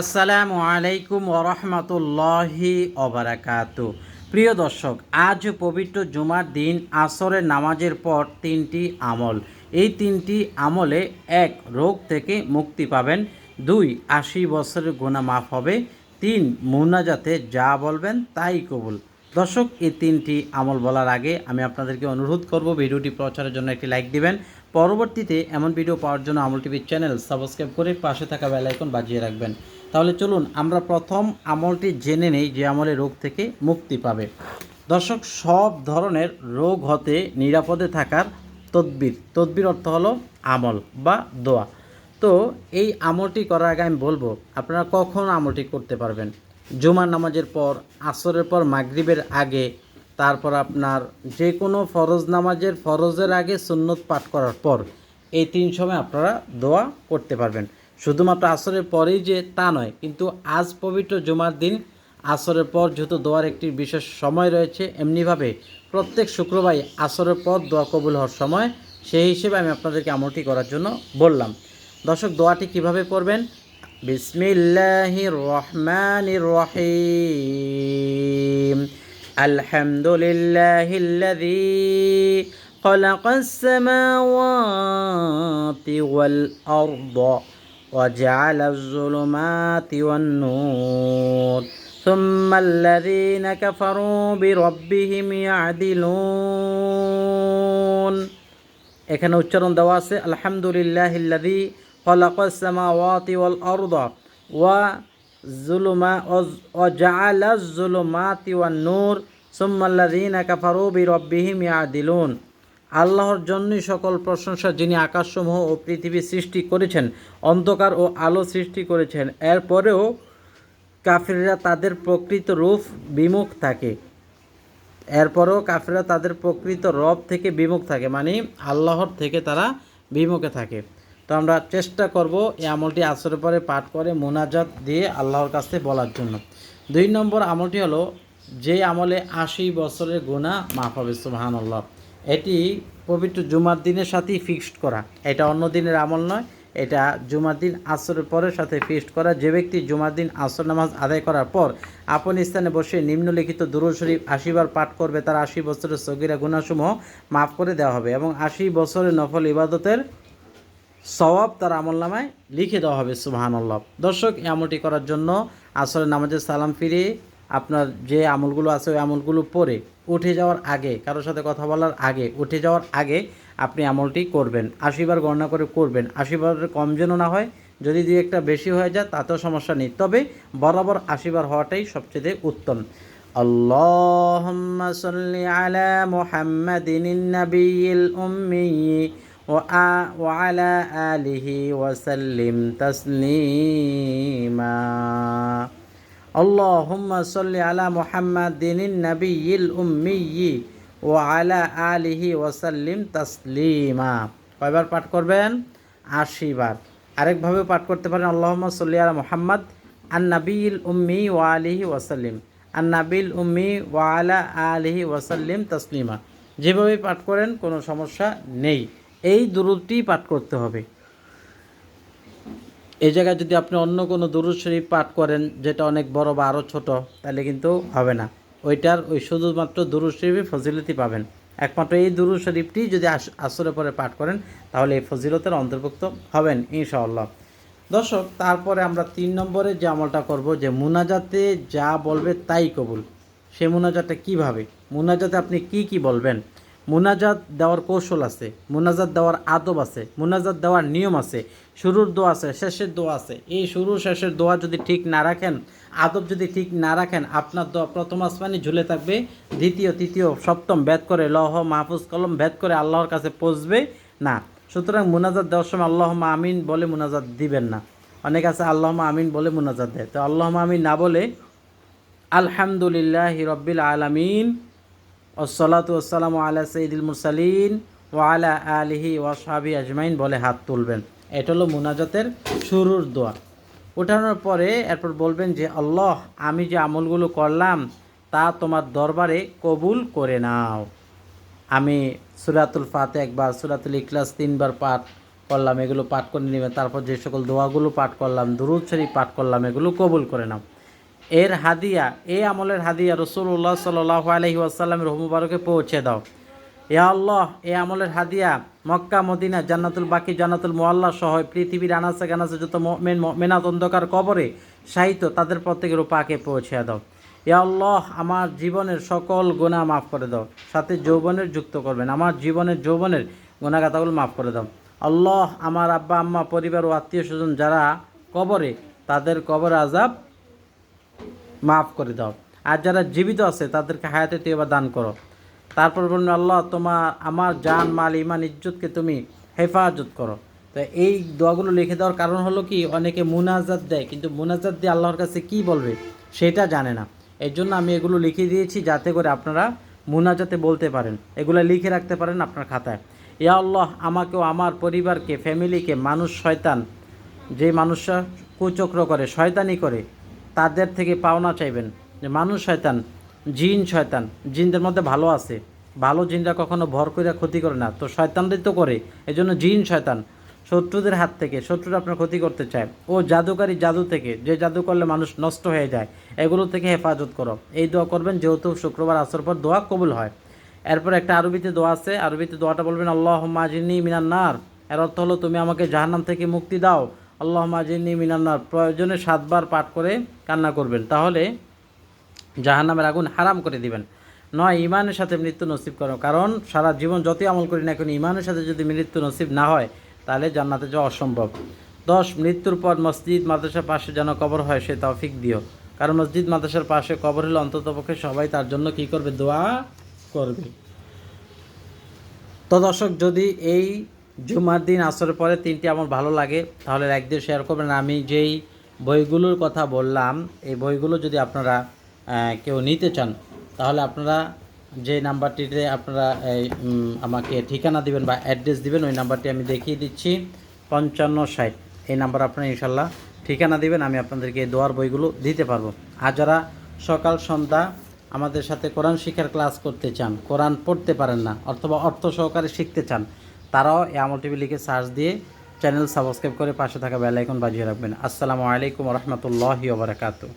আসসালামু আলাইকুম ওরহমতুল্লাহি অবরাকাত প্রিয় দর্শক, আজ পবিত্র জুমার দিন, আসরের নামাজের পর তিনটি আমল। এই তিনটি আমলে এক, রোগ থেকে মুক্তি পাবেন। দুই, আশি বছরের গুণা মাফ হবে। তিন, মুনাজাতে যা বলবেন তাই কবুল। দর্শক, এই তিনটি আমল বলার আগে আমি আপনাদেরকে অনুরোধ করব, ভিডিওটি প্রচারের জন্য একটি লাইক দিবেন। পরবর্তীতে এমন ভিডিও পাওয়ার জন্য আমল টিভির চ্যানেল সাবস্ক্রাইব করে পাশে থাকা বেল আইকন বাজিয়ে রাখবেন। তাহলে চলুন আমরা প্রথম আমলটি জেনে নেই যে আমলে রোগ থেকে মুক্তি পাবে। দর্শক, সব ধরনের রোগ হতে নিরাপদে থাকার তদবির। তদবির অর্থ হলো আমল বা দোয়া। তো এই আমলটি করার আগে আমি বলব, আপনারা কখন আমলটি করতে পারবেন? জুমার নামাজের পর, আসরের পর, মাগরিবের আগে তারপর আপনার যে কোনো ফরজ নামাজের ফরজের আগে সুন্নত পাঠ করার পর এই তিন সময় আপনারা দোয়া করতে পারবেন। শুধুমাত্র আসরের পরেই যে তা নয়, কিন্তু আজ পবিত্র জুমার দিন আসরের পর যেহেতু দোয়ার একটি বিশেষ সময় রয়েছে, এমনিভাবে প্রত্যেক শুক্রবার আসরের পর দোয়া কবুল হওয়ার সময় সেই হিসেবে আমি আপনাদেরকে আমলটি করার জন্য বললাম। দর্শক, দোয়াটি কীভাবে করবেন? বিসমিল্লাহির রহমানির রহিম। আলহামদুলিল্লাহিল্লাযী خلق السماوات والأرض وجعل الظلمات والنور ثم الذين كفروا بربهم يعدلون এখানে উচ্চারণ দেওয়া আছে আলহামদুলিল্লাহ ইল্লাযী খলাকাস সামাওয়াতি ওয়াল আরদা ওয়া যুলুমা ওয়া জাআলা যুলুমাতি ওয়ান নূর, সুম্মা আল্লাযীনা কাফারু বিরাব্বিহিম ইয়াদিলুন। আল্লাহর জন্যই সকল প্রশংসা যিনি আকাশসমূহ ও পৃথিবী সৃষ্টি করেছেন, অন্ধকার ও আলো সৃষ্টি করেছেন, এরপরেও কাফিররা তাদের প্রকৃত রূপ বিমুখ থাকে। এরপরেও কাফিররা তাদের প্রকৃত রব থেকে বিমুখ থাকে মানে আল্লাহর থেকে তারা বিমুখে থাকে। তো আমরা চেষ্টা করব এই আমলটি আসরের পরে পাঠ করে মোনাজাত দিয়ে আল্লাহর কাছে বলার জন্য। দুই নম্বর আমলটি হলো, যে আমলে আশি বছরের গুণা মাফ হবে সুবাহান আল্লাহ এটি পবিত্র জুমার দিনের সাথেই ফিক্সড করা। এটা অন্য দিনের আমল নয়, এটা জুমার দিন আসরের পরের সাথে ফিক্সড করা। যে ব্যক্তি জুমার দিন আসর নামাজ আদায় করার পর আপন স্থানে বসে নিম্নলিখিত দুরুল শরীফ আশিবার পাঠ করবে, তার আশি বছরের সগিরা গুণাসমূহ মাফ করে দেওয়া হবে এবং আশি বছরের নফল ইবাদতের সওয়াব তার আমল নামায় লিখে দেওয়া হবে সুবাহান আল্লাহ দর্শক এই আমলটি করার জন্য আসলে নামাজের সালাম ফিরে আপনার যে আমলগুলো আছে ওই আমলগুলো পরে উঠে যাওয়ার আগে কারোর সাথে কথা বলার আগে উঠে যাওয়ার আগে আপনি আমলটি করবেন আশিবার গণনা করে করবেন আশিবারের কম যেন না হয় যদি দুই একটা বেশি হয়ে যায় তাতেও সমস্যা নেই তবে বরাবর আশিবার হওয়াটাই সবচেয়ে উত্তম اللهم صل على محمد النبي الأمي وآ- وعلى آله وسلم تسليما اللهم صل على محمد النبي الأمي وعلى آله وسلم تسليما কয়বার পাঠ করবেন আশি বার আরেকভাবে পাঠ করতে পারেন আল্লাহম্মা সাল্লি আলা মোহাম্মদ আন নাবিল উম্মি ওয়া আলিহি ওয়াসাল্লিম আন নাবিল উম্মি ওয়া আলা আলিহি ওয়াসাল্লিম তসলিমা যেভাবে পাঠ করেন কোনো সমস্যা নেই এই দুরুদটি পাঠ করতে হবে। এই জায়গায় যদি আপনি অন্য কোনো দুরুদ শরীফ পাঠ করেন, যেটা অনেক বড় বা আরও ছোট, তাহলে কিন্তু হবে না। ওইটার ওই শুধুমাত্র দুরুদ শরীফে ফজিলতি পাবেন। একমাত্র এই দুরুদ শরীফটি যদি আস- আসরের পরে পাঠ করেন, তাহলে এই ফজিলতের অন্তর্ভুক্ত হবেন, ইনশাআল্লাহ। দর্শক, তারপরে আমরা তিন নম্বরে যে আমলটা করব, যে মুনাজাতে যা বলবে তাই কবুল। সে মুনাজাতটা কীভাবে? মুনাজাতে আপনি কি কি বলবেন? মুনাজাত দেওয়ার কৌশল আছে, মোনাজাত দেওয়ার আদব আছে, মুনাজাত দেওয়ার নিয়ম আছে, শুরুর দোয়া আছে, শেষের দোয়া আছে। এই শুরু শেষের দোয়া যদি ঠিক না রাখেন, আদব যদি ঠিক না রাখেন, আপনার দোয়া প্রথম আসমানি ঝুলে থাকবে, দ্বিতীয়, তৃতীয়, সপ্তম ভেদ করে লহ, মাহফুজ, কলম ভেদ করে আল্লাহর কাছে পৌঁছবে না। সুতরাং মোনাজাত দেওয়ার সময় আল্লাহ আমিন বলে মুনাজাত দিবেন না। অনেক আছে আল্লাহ আমিন বলে মুনাজাত দেয়। তো আল্লাহ আমিন না বলে আলহামদুলিল্লাহ রব্বিল আলমিন ওসলাত ওসালাম আলা সঈদুল মুরসালিন ও আলা আলিহি ওয়াসাবি আজমাইন বলে হাত তুলবেন। এটা হলো মুনাজাতের শুরুর দোয়া। উঠানোর পরে এরপর বলবেন যে, আল্লাহ, আমি যে আমলগুলো করলাম, তা তোমার দরবারে কবুল করে নাও। আমি সুরাতুল ফাতে একবার, সুরাতুল ইখলাস তিনবার পাঠ করলাম, এগুলো পাঠ করে নেবেন। তারপর যে সকল দোয়াগুলো পাঠ করলাম, দুরুদ শরীফ পাঠ করলাম, এগুলো কবুল করে নাও। এর হাদিয়া এই আমলের হাদিয়া রসুল্লাহ সাল্লাহ আলহি আসাল্লামের মুবারকে পৌঁছে দাও। ইয়া আল্লাহ, এ আমলের হাদিয়া মক্কা, মদিনা, জান্নাতুল বাকি, জান্নাতুল মোয়াল্লা সহ পৃথিবীর আনাসে গানাসে যত মেন মেনাত অন্ধকার কবরে সাহিত্য তাদের প্রত্যেকের পাকে পৌঁছে দাও। ইয়া আল্লাহ, আমার জীবনের সকল গুণা মাফ করে দাও। সাথে যৌবনের যুক্ত করবেন। আমার জীবনের যৌবনের গুণাগাতাগুলো মাফ করে দাও। আল্লাহ, আমার আব্বা, আম্মা, পরিবার ও আত্মীয় স্বজন যারা কবরে, তাদের কবর আজাব মাফ করে দাও। আর যারা জীবিত আছে, তাদেরকে হায়াতে এবার দান করো। তারপর বলুন আল্লাহ, তোমার, আমার জান, মাল ইমান ইজ্জতকে তুমি হেফাজত করো। তো এই দোয়াগুলো লিখে দেওয়ার কারণ হলো কি, অনেকে মুনাজাত দেয়, কিন্তু মুনাজাত দিয়ে আল্লাহর কাছে কি বলবে সেটা জানে না। এর জন্য আমি এগুলো লিখে দিয়েছি যাতে করে আপনারা মুনাজাতে বলতে পারেন। এগুলো লিখে রাখতে পারেন আপনার খাতায়। ইয়া আল্লাহ আমাকেও আমার পরিবারকে ফ্যামিলিকে মানুষ, শয়তান, যে মানুষরা কুচক্র করে, শয়তানি করে তাদের থেকে পাওনা চাইবেন যে মানুষ শয়তান, জিন শয়তান, জিনদের মধ্যে ভালো আছে। ভালো জিনরা কখনো ভর করে ক্ষতি করে না। তো শয়তানদের তো করে এই জন্য জিন শয়তান, শত্রুদের হাত থেকে, শত্রুরা আপনার ক্ষতি করতে চায়। ও জাদুকারী জাদু থেকে, যে জাদু করলে মানুষ নষ্ট হয়ে যায়, এগুলো থেকে হেফাজত করো। এই দোয়া করবেন, যেহেতু শুক্রবার আসর পর দোয়া কবুল হয়। এরপর একটা আরবিতে দোয়া আছে, আরবিতে দোয়াটা বলবেন আল্লাহ মাজিনী মিনান্নার এর অর্থ হলো, তুমি আমাকে জাহান্নাম থেকে মুক্তি দাও। আল্লাহ মাজিনী মিনান্নার প্রয়োজনে সাতবার পাঠ করে কান্না করবেন। তাহলে জাহান্নামের আগুন হারাম করে দিবেন। নয় ইমানের সাথে মৃত্যু নসিব করো। কারণ সারা জীবন যতই আমল করি না কেন ইমানের সাথে যদি মৃত্যু নসিব না হয়, তাহলে জান্নাতে যাওয়া অসম্ভব। দশ, মৃত্যুর পর মসজিদ, মাদ্রাসার পাশে যেন কবর হয়, সে তৌফিক দিও। কারণ মসজিদ, মাদ্রাসার পাশে কবর হলে অন্ততপক্ষে সবাই তার জন্য কি করবে? দোয়া করবে। তো দর্শক, যদি এই জুমার দিন, আসরের পরে তিনটি আমার ভালো লাগে, তাহলে দিয়ে শেয়ার করবেন। আমি যেই বইগুলোর কথা বললাম, এই বইগুলো যদি আপনারা কেউ নিতে চান, তাহলে আপনারা যে নাম্বারটিতে আপনারা আমাকে ঠিকানা দিবেন বা অ্যাড্রেস দিবেন, ওই নাম্বারটি আমি দেখিয়ে দিচ্ছি, পঞ্চান্ন ষাট। এই নাম্বার আপনারা ইনশাল্লাহ ঠিকানা দিবেন, আমি আপনাদেরকে দোয়ার বইগুলো দিতে পারব। আর যারা সকাল, সন্ধ্যা আমাদের সাথে কোরআন শিক্ষার ক্লাস করতে চান, কোরআন পড়তে পারেন না, অথবা অর্থ সহকারে শিখতে চান তারাও এই আমল টিভি লিখে সার্চ দিয়ে চ্যানেল সাবস্ক্রাইব করে পাশে থাকা বেলাইকন বাজিয়ে রাখবেন। আসসালামু আলাইকুম রহমতুল্লাহি ওবরাকাতু